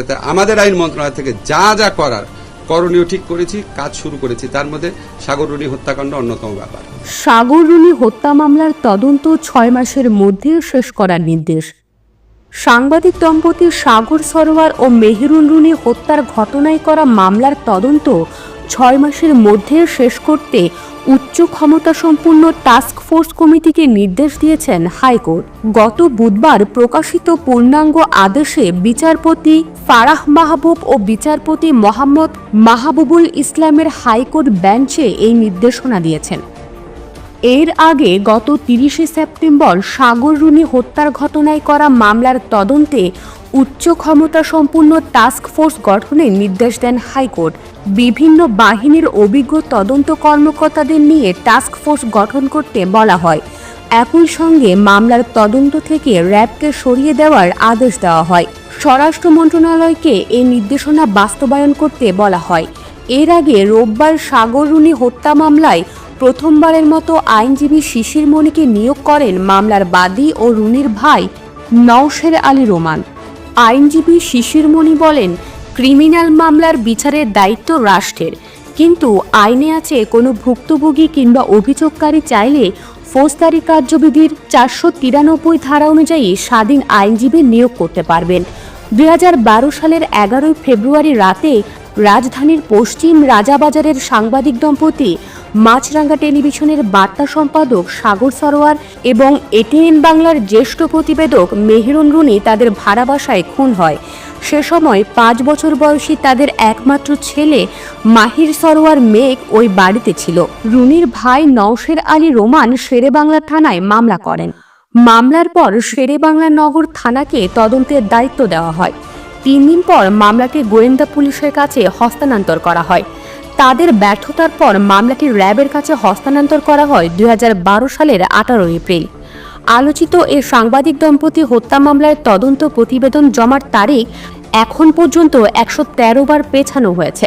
সেটাতে আমাদের আইন মন্ত্রণালয় থেকে যা যা করার, করণীয় ঠিক করেছি, কাজ শুরু করেছি, তার মধ্যে সাগররণী হত্যাকাণ্ড অন্যতম ব্যাপার। সাগররুনি হত্যা মামলার তদন্ত ছয় মাসের মধ্যে শেষ করার নির্দেশ। সাংবাদিক দম্পতি সাগর সরোয়ার ও মেহেরুন রুনি হত্যার ঘটনায় করা মামলার তদন্ত ছয় মাসের মধ্যে শেষ করতে উচ্চ ক্ষমতা সম্পন্ন টাস্ক ফোর্স কমিটিকে নির্দেশ দিয়েছেন হাইকোর্ট। গত বুধবার প্রকাশিত পূর্ণাঙ্গ আদেশে বিচারপতি ফারাহ মাহবুব ও বিচারপতি মোহাম্মদ মাহবুবুল ইসলামের হাইকোর্ট বেঞ্চে এই নির্দেশনা দিয়েছেন। এর আগে গত তিরিশে সেপ্টেম্বর সাগররুনি হত্যার ঘটনায় করা মামলার তদন্তে উচ্চ ক্ষমতা সম্পূর্ণ টাস্ক ফোর্স গঠনের নির্দেশ দেন হাইকোর্ট। বিভিন্ন বাহিনীর অভিজ্ঞ তদন্ত কর্মকর্তাদের নিয়ে টাস্ক ফোর্স গঠন করতে বলা হয়। একই সঙ্গে মামলার তদন্ত থেকে র্যাবকে সরিয়ে দেওয়ার আদেশ দেওয়া হয়। স্বরাষ্ট্র মন্ত্রণালয়কে এই নির্দেশনা বাস্তবায়ন করতে বলা হয়। এর আগে রোববার সাগররুনি হত্যা মামলায় প্রথমবারের মতো আইনজীবী শিশির মণিকে নিয়োগ করেন মামলার বাদী ও রুনির ভাই নওশের আলী রোমান। আইনজীবী শিশির মণি বলেন, ক্রিমিনাল মামলার বিচারের দায়িত্ব রাষ্ট্রের। কিন্তু আইনে আছে কোনো ভুক্তভোগী কিংবা অভিযোগকারী চাইলে ফৌজদারি কার্যবিধির চারশো তিরানব্বই ধারা অনুযায়ী স্বাধীন আইনজীবী নিয়োগ করতে পারবেন। দু হাজার বারো সালের এগারোই ফেব্রুয়ারি রাতে রাজধানীর পশ্চিম রাজাবাজারের সাংবাদিক দম্পতি মাছরাঙ্গা টেলিভিশনের বার্তা সম্পাদক সাগর সরোয়ার এবং এটিএন বাংলার জ্যেষ্ঠ প্রতিবেদক মেহেরুন রুনি তাদের ভাড়া বাসায় খুন হয়। সে সময় পাঁচ বছর বয়সী তাদের একমাত্র ছেলে মাহির সরোয়ার মেঘ ওই বাড়িতে ছিল। রুনির ভাই নওশের আলী রোমান শেরেবাংলা থানায় মামলা করেন। মামলার পর শেরেবাংলা নগর থানাকে তদন্তের দায়িত্ব দেওয়া হয়। তিন দিন পর মামলাটি গোয়েন্দা পুলিশের কাছে হস্তান্তর করা হয়। তাদের ব্যর্থতার পর মামলাটি র্যাবের কাছে হস্তান্তর করা হয় দুই হাজার বারো সালের আঠারো এপ্রিল। আলোচিত এ সাংবাদিক দম্পতি হত্যা মামলায় তদন্ত প্রতিবেদন জমার তারিখ এখন পর্যন্ত একশো তেরো বার পেছানো হয়েছে।